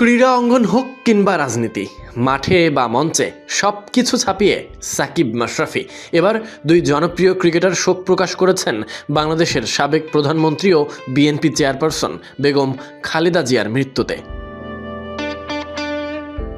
ক্রীড়া অঙ্গন হোক কিংবা রাজনীতি, মাঠে বা মঞ্চে সব কিছু ছাপিয়ে সাকিব মাশরাফি। এবার দুই জনপ্রিয় ক্রিকেটার শোক প্রকাশ করেছেন বাংলাদেশের সাবেক প্রধানমন্ত্রী ও বিএনপি চেয়ারপারসন বেগম খালেদা জিয়ার মৃত্যুতে।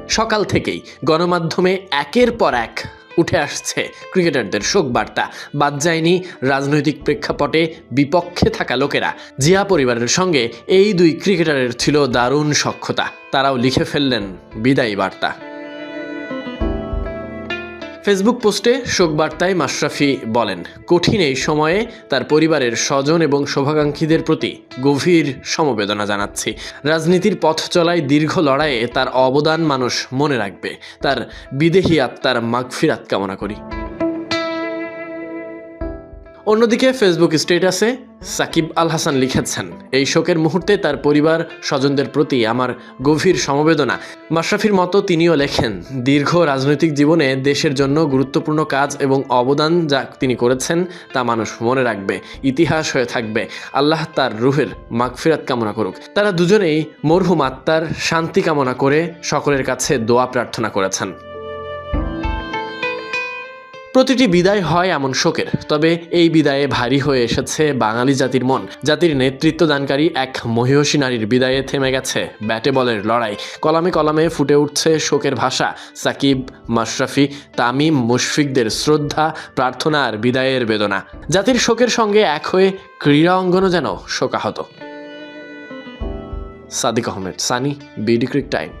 সকাল থেকেই গণমাধ্যমে একের পর এক উঠে আসছে। ক্রিকেটারদের শোক বার্তা বাদ যায়নি রাজনৈতিক প্রেক্ষাপটে বিপক্ষে থাকা লোকেরা। জিয়া পরিবারের সঙ্গে এই দুই ক্রিকেটারের ছিল দারুণ সক্ষতা তারাও লিখে ফেললেন বিদায়ী বার্তা। ফেসবুক পোস্টে শোক বার্তায় মাশরাফি বলেন, কঠিন এই সময়ে তার পরিবারের স্বজন এবং শুভাকাঙ্ক্ষীদের প্রতি গভীর সমবেদনা জানাচ্ছি। রাজনীতির পথ চলায় দীর্ঘ লড়াইয়ে তার অবদান মানুষ মনে রাখবে। তার বিদেহী আত্মার মাগফিরাত কামনা করি। অন্যদিকে ফেসবুক স্ট্যাটাসে সাকিব আল হাসান লিখেছেন, এই শোকের মুহূর্তে তার পরিবার স্বজনদের প্রতি আমার গভীর সমবেদনা। মাশরাফির মতো তিনিও লেখেন, দীর্ঘ রাজনৈতিক জীবনে দেশের জন্য গুরুত্বপূর্ণ কাজ এবং অবদান যা তিনি করেছেন তা মানুষ মনে রাখবে, ইতিহাস হয়ে থাকবে। আল্লাহ তার রুহের মাগফিরাত কামনা করুক। তারা দুজনেই মরহুম আত্মার শান্তি কামনা করে সকলের কাছে দোয়া প্রার্থনা করেছেন। প্রতিটি বিদায় হয় এমন শোকের, তবে এই বিদায়ে ভারী হয়ে এসেছে বাঙালি জাতির মন। জাতির নেতৃত্ব দানকারী এক মহিষী নারীর বিদায়ে থেমে গেছে ব্যাটে বলের লড়াই। কলামে কলামে ফুটে উঠছে শোকের ভাষা। সাকিব, মাশরাফি, তামিম, মুশফিকদের শ্রদ্ধা, প্রার্থনা আর বিদায়ের বেদনা। জাতির শোকের সঙ্গে এক হয়ে ক্রীড়া অঙ্গনও যেন শোকাহত। Sadiq Ahmed, Sunny, BD cric time.